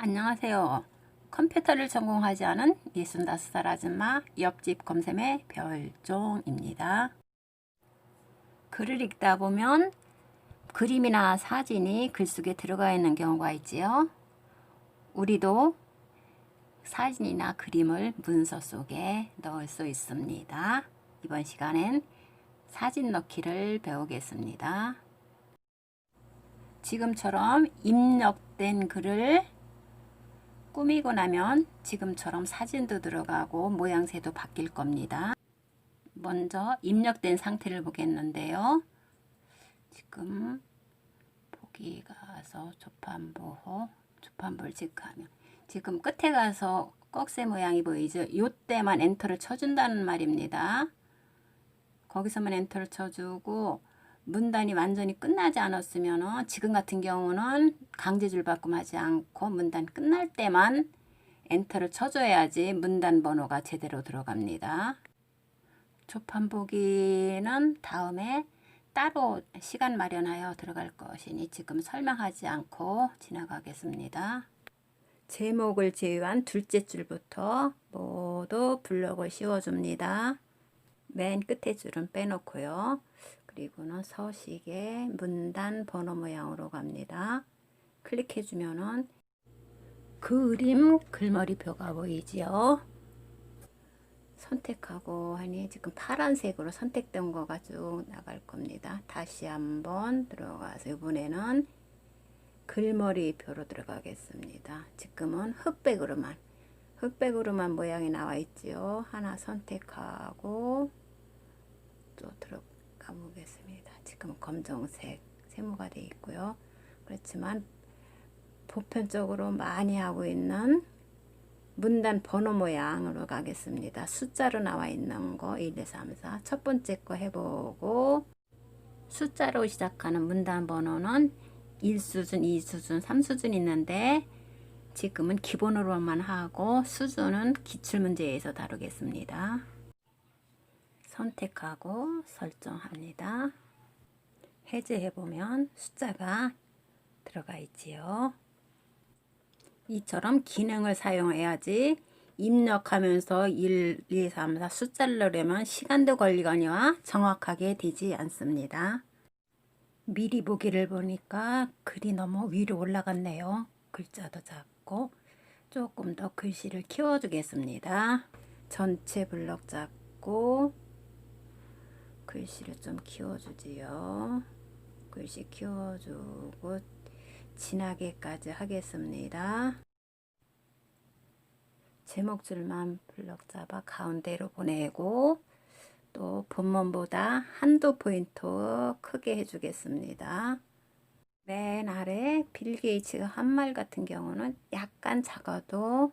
안녕하세요. 컴퓨터를 전공하지 않은 65살 아줌마 옆집 검샘의 별종입니다. 글을 읽다 보면 그림이나 사진이 글 속에 들어가 있는 경우가 있지요. 우리도 사진이나 그림을 문서 속에 넣을 수 있습니다. 이번 시간엔 사진 넣기를 배우겠습니다. 지금처럼 입력된 글을 꾸미고 나면 지금처럼 사진도 들어가고 모양새도 바뀔 겁니다. 먼저 입력된 상태를 보겠는데요. 지금 보기 가서 조판보호, 조판보를 체크하면 지금 끝에 가서 꺽쇠 모양이 보이죠? 이때만 엔터를 쳐준다는 말입니다. 거기서만 엔터를 쳐주고 문단이 완전히 끝나지 않았으면 지금 같은 경우는 강제줄 바꿈하지 않고 문단 끝날 때만 엔터를 쳐줘야지 문단 번호가 제대로 들어갑니다. 조판 보기는 다음에 따로 시간 마련하여 들어갈 것이니 지금 설명하지 않고 지나가겠습니다. 제목을 제외한 둘째 줄부터 모두 블록을 씌워줍니다. 맨 끝에 줄은 빼놓고요. 그리고는 서식에 문단 번호 모양으로 갑니다. 클릭해주면은 그림 글머리표가 보이지요. 선택하고 하니 지금 파란색으로 선택된 거가 쭉 나갈 겁니다. 다시 한번 들어가서 이번에는 글머리표로 들어가겠습니다. 지금은 흑백으로만 흑백으로만 모양이 나와 있지요. 하나 선택하고 또 들어가 보겠습니다. 지금 검정색 세모가 되어 있고요. 그렇지만 보편적으로 많이 하고 있는 문단 번호 모양으로 가겠습니다. 숫자로 나와 있는 거 1, 2, 3, 4. 첫 번째 거 해보고 숫자로 시작하는 문단 번호는 1수준, 2수준, 3수준 있는데 지금은 기본으로만 하고 수준은 기출문제에서 다루겠습니다. 선택하고 설정합니다. 해제해 보면 숫자가 들어가 있지요. 이처럼 기능을 사용해야지 입력하면서 1, 2, 3, 4 숫자를 넣으려면 시간도 걸리거니와 정확하게 되지 않습니다. 미리 보기를 보니까 글이 너무 위로 올라갔네요. 글자도 작고 조금 더 글씨를 키워주겠습니다. 전체 블럭 잡고 글씨를 좀 키워주지요. 글씨 키워주고 진하게까지 하겠습니다. 제목줄만 블럭 잡아 가운데로 보내고 또 본문보다 한두 포인트 크게 해주겠습니다. 맨 아래 빌 게이츠 한말 같은 경우는 약간 작아도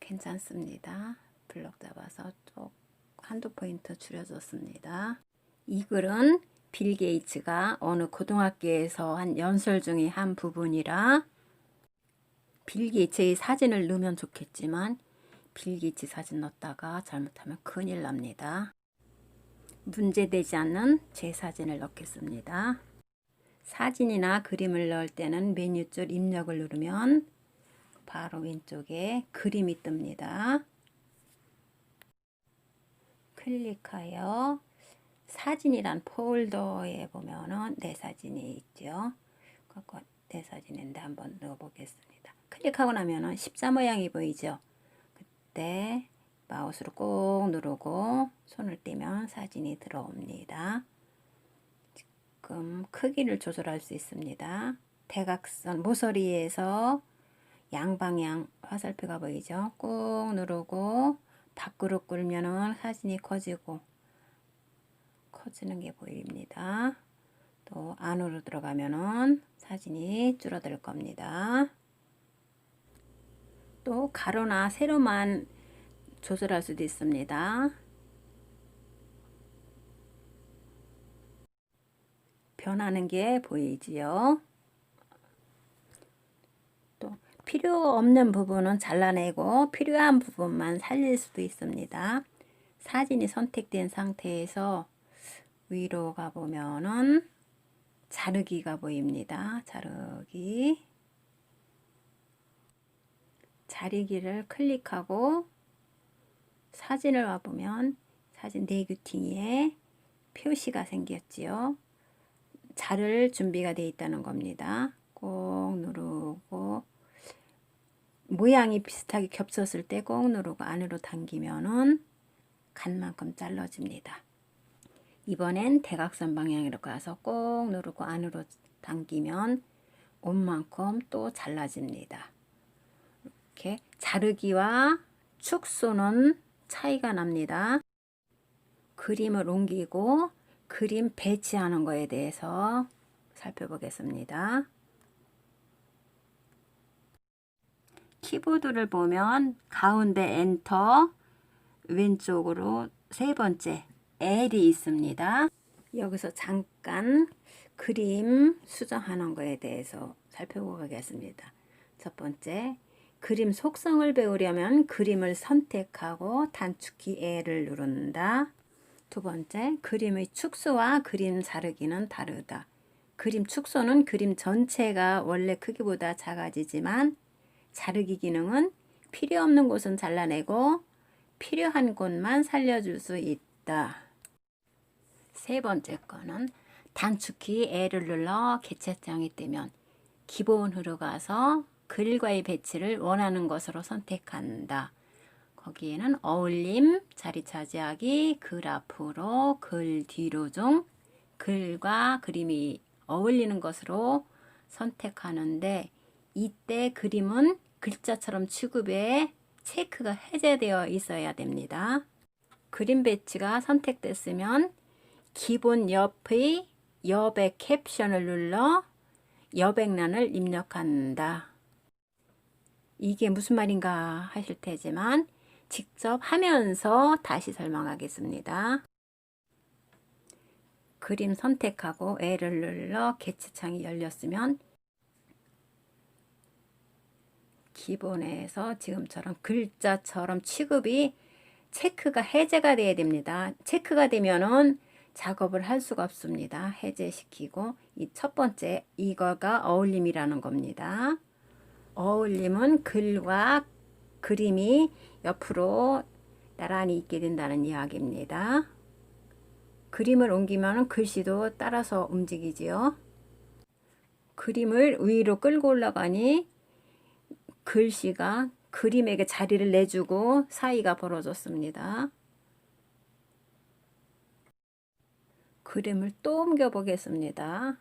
괜찮습니다. 블럭 잡아서 쭉 한두 포인트 줄여줬습니다. 이 글은 빌 게이츠가 어느 고등학교에서 한 연설 중의 한 부분이라 빌 게이츠의 사진을 넣으면 좋겠지만 빌 게이츠 사진 넣었다가 잘못하면 큰일 납니다. 문제되지 않는 제 사진을 넣겠습니다. 사진이나 그림을 넣을 때는 메뉴줄 입력을 누르면 바로 왼쪽에 그림이 뜹니다. 클릭하여 사진이란 폴더에 보면은 내 사진이 있죠. 내 사진인데 한번 넣어보겠습니다. 클릭하고 나면은 십자 모양이 보이죠. 그때 마우스로 꾹 누르고 손을 떼면 사진이 들어옵니다. 지금 크기를 조절할 수 있습니다. 대각선 모서리에서 양방향 화살표가 보이죠. 꾹 누르고 밖으로 끌면은 사진이 커지고 커지는 게 보입니다. 또 안으로 들어가면은 사진이 줄어들 겁니다. 또 가로나 세로만 조절할 수도 있습니다. 변하는 게 보이지요. 또 필요 없는 부분은 잘라내고 필요한 부분만 살릴 수도 있습니다. 사진이 선택된 상태에서 위로 가보면은 자르기가 보입니다. 자르기 자리기를 클릭하고 사진을 와보면 사진 네규팅에 표시가 생겼지요. 자를 준비가 되어 있다는 겁니다. 꼭 누르고 모양이 비슷하게 겹쳤을 때꼭 누르고 안으로 당기면은 간 만큼 잘라집니다. 이번엔 대각선 방향으로 가서 꼭 누르고 안으로 당기면 온만큼 또 잘라집니다. 이렇게 자르기와 축소는 차이가 납니다. 그림을 옮기고 그림 배치하는 거에 대해서 살펴보겠습니다. 키보드를 보면 가운데 엔터 왼쪽으로 세 번째 L이 있습니다. 여기서 잠깐 그림 수정하는 거에 대해서 살펴보겠습니다. 첫 번째, 그림 속성을 배우려면 그림을 선택하고 단축키 L을 누른다. 두 번째, 그림의 축소와 그림 자르기는 다르다. 그림 축소는 그림 전체가 원래 크기보다 작아지지만 자르기 기능은 필요 없는 곳은 잘라내고 필요한 곳만 살려줄 수 있다. 세 번째 거는 단축키 L을 눌러 개체장이 뜨면 기본으로 가서 글과의 배치를 원하는 것으로 선택한다. 거기에는 어울림, 자리 차지하기, 글 앞으로, 글 뒤로 중 글과 그림이 어울리는 것으로 선택하는데 이때 그림은 글자처럼 취급에 체크가 해제되어 있어야 됩니다. 그림 배치가 선택됐으면 기본 옆의 여백 캡션을 눌러 여백란을 입력한다. 이게 무슨 말인가 하실 테지만 직접 하면서 다시 설명하겠습니다. 그림 선택하고 L을 눌러 개체창이 열렸으면 기본에서 지금처럼 글자처럼 취급이 체크가 해제가 돼야 됩니다. 체크가 되면은 작업을 할 수가 없습니다. 해제시키고 이 첫 번째 이거가 어울림이라는 겁니다. 어울림은 글과 그림이 옆으로 나란히 있게 된다는 이야기입니다. 그림을 옮기면 글씨도 따라서 움직이지요. 그림을 위로 끌고 올라가니 글씨가 그림에게 자리를 내주고 사이가 벌어졌습니다. 그림을 또 옮겨 보겠습니다.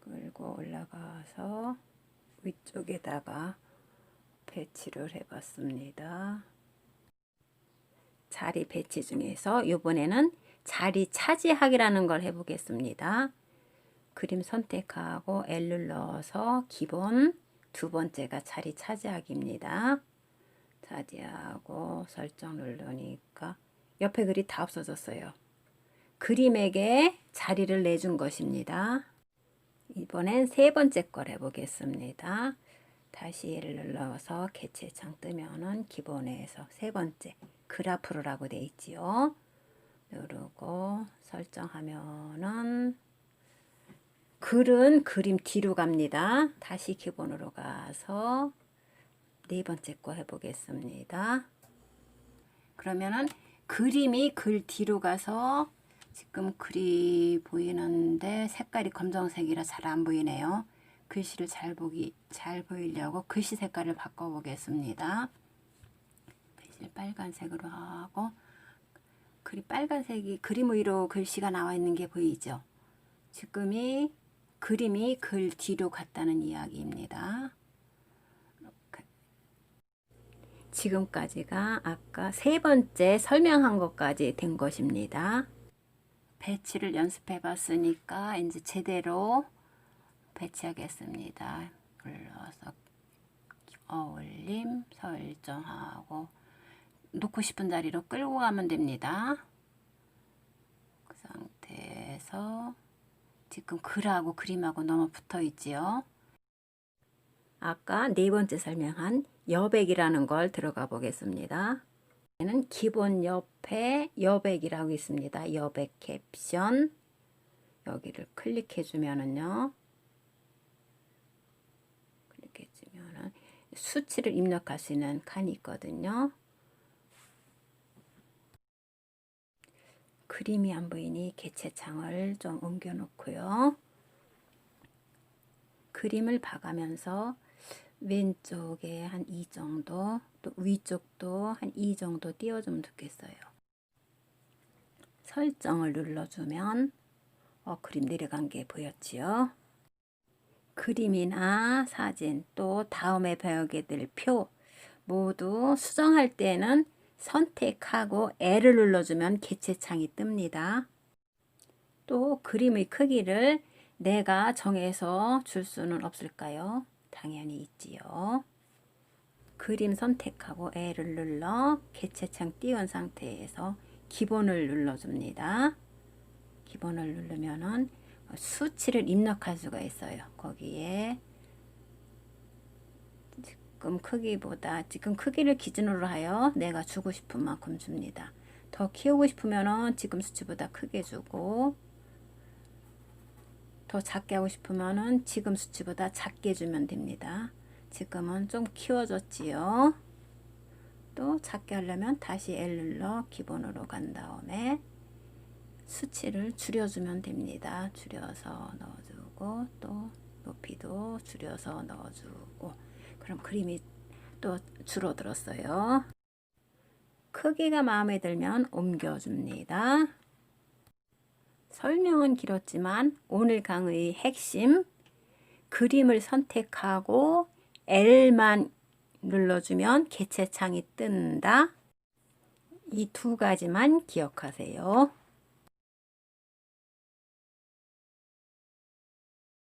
끌고 올라가서 위쪽에다가 배치를 해봤습니다. 자리 배치 중에서 이번에는 자리 차지하기라는 걸 해보겠습니다. 그림 선택하고 L 눌러서 기본 두 번째가 자리 차지하기입니다. 차지하고 설정 누르니까 옆에 글이 다 없어졌어요. 그림에게 자리를 내준 것입니다. 이번엔 세 번째 걸 해보겠습니다. 다시 눌러서 개체창 뜨면은 기본에서 세 번째 그래프로라고 돼 있지요. 누르고 설정하면은 글은 그림 뒤로 갑니다. 다시 기본으로 가서 네 번째 거 해보겠습니다. 그러면은 그림이 글 뒤로 가서 지금 글이 보이는데 색깔이 검정색이라 잘 안 보이네요. 글씨를 잘 보기 잘 보이려고 글씨 색깔을 바꿔 보겠습니다. 글씨를 빨간색으로 하고 글이 빨간색이 그림 위로 글씨가 나와 있는 게 보이죠? 지금이 그림이 글 뒤로 갔다는 이야기입니다. 지금까지가 아까 세 번째 설명한 것까지 된 것입니다. 배치를 연습해 봤으니까 이제 제대로 배치하겠습니다. 눌러서 어울림 설정하고 놓고 싶은 자리로 끌고 가면 됩니다. 그 상태에서 지금 글하고 그림하고 너무 붙어 있지요. 아까 네 번째 설명한 여백이라는 걸 들어가 보겠습니다. 는 기본 옆에 여백이라고 있습니다. 여백 캡션 여기를 클릭해 주면은요. 클릭해 주면은 수치를 입력할 수 있는 칸이 있거든요. 그림이 안 보이니 개체창을 좀 옮겨 놓고요. 그림을 봐가면서 왼쪽에 한이 정도 또 위쪽도 한이 정도 띄워주면 좋겠어요. 설정을 눌러주면 어, 그림 내려간 게 보였지요. 그림이나 사진 또 다음에 배우게 될 표 모두 수정할 때는 선택하고 L을 눌러주면 개체창이 뜹니다. 또 그림의 크기를 내가 정해서 줄 수는 없을까요? 당연히 있지요. 그림 선택하고 L을 눌러 개체창 띄운 상태에서 기본을 눌러줍니다. 기본을 누르면은 수치를 입력할 수가 있어요. 거기에 지금 크기보다 지금 크기를 기준으로 하여 내가 주고 싶은 만큼 줍니다. 더 키우고 싶으면은 지금 수치보다 크게 주고 더 작게 하고 싶으면은 지금 수치보다 작게 주면 됩니다. 지금은 좀 키워줬지요. 또 작게 하려면 다시 L 눌러 기본으로 간 다음에 수치를 줄여주면 됩니다. 줄여서 넣어주고 또 높이도 줄여서 넣어주고 그럼 그림이 또 줄어들었어요. 크기가 마음에 들면 옮겨줍니다. 설명은 길었지만 오늘 강의 핵심 그림을 선택하고 L만 눌러주면 개체창이 뜬다. 이 두 가지만 기억하세요.